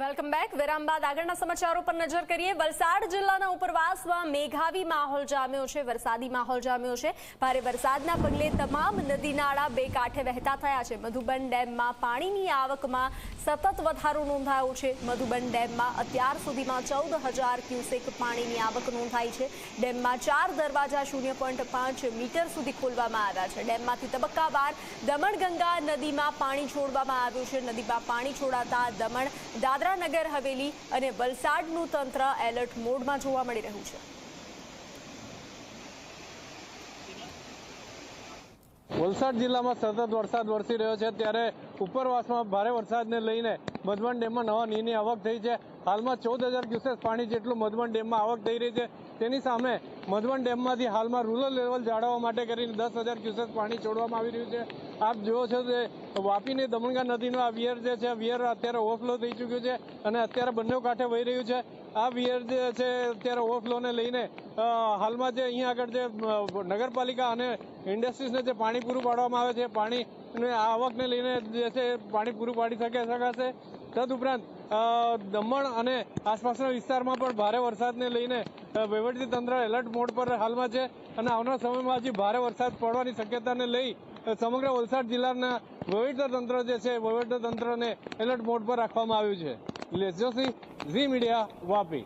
Welcome back. વિરામ બાદ આગળના સમાચારો પર નજર કરીએ. વલસાડ જિલ્લાના ઉપરવાસમાં મેઘાવી માહોલ જામ્યો છે, વરસાદી માહોલ જામ્યો છે. ભારે વરસાદના પગલે તમામ નદી નાળા બે કાંઠે વહેતા થયા છે. મધુબન ડેમમાં પાણીની આવકમાં સતત વધારો નોંધાયો છે. મધુબન ડેમમાં અત્યાર સુધીમાં ચૌદ હજાર ક્યુસેક પાણીની આવક નોંધાઈ છે. ડેમમાં ચાર દરવાજા શૂન્ય પોઈન્ટ પાંચ મીટર સુધી ખોલવામાં આવ્યા છે. ડેમમાંથી તબક્કાવાર દમણગંગા નદીમાં પાણી છોડવામાં આવ્યું છે. નદીમાં પાણી છોડાતા દમણ દાદરા નગર હવેલી અને વલસાડનું તંત્ર એલર્ટ મોડમાં જોવા મળી રહ્યું છે. વલસાડ જિલ્લામાં સતત વરસાદ વરસી રહ્યો છે. ત્યારે ઉપરવાસમાં ભારે વરસાદને લઈને મધવન ડેમમાં નવા નીરની આવક થઈ છે. હાલમાં ચૌદ હજાર ક્યુસેક પાણી જેટલું મધવન ડેમમાં આવક થઈ રહી છે. તેની સામે મધવન ડેમમાંથી હાલમાં રૂરલ લેવલ જાળવવા માટે કરીને દસ હજાર ક્યુસેક પાણી છોડવામાં આવી રહ્યું છે. આપ જુઓ છો કે વાપીની દમણગા નદીનો આ વિયર જે છે, વિયર અત્યારે ઓવરફ્લો થઈ ચૂક્યું છે અને અત્યારે બંને કાંઠે વહી રહ્યું છે. આ વિયર જે છે, અત્યારે ઓવરફ્લોને લઈને હાલમાં જે અહીંયા આગળ જે નગરપાલિકા અને ઇન્ડસ્ટ્રીઝને જે પાણી પૂરું પાડવામાં આવે છે, પાણી આ આવકને લઈને જે છે પાણી પૂરું પાડી શકે શકાશે. તદુપરાંત દમણ અને આસપાસના વિસ્તારમાં પણ ભારે વરસાદને લઈને તંત્ર એલર્ટ મોડ પર હાલમાં છે અને આવનાર સમયમાં હજી ભારે વરસાદ પડવાની શક્યતાને લઈ સમગ્ર વલસાડ જિલ્લાના તંત્ર જે છે તંત્રને એલર્ટ મોડ પર રાખવામાં આવ્યું છે. લેસ ઝી મીડિયા, વાપી.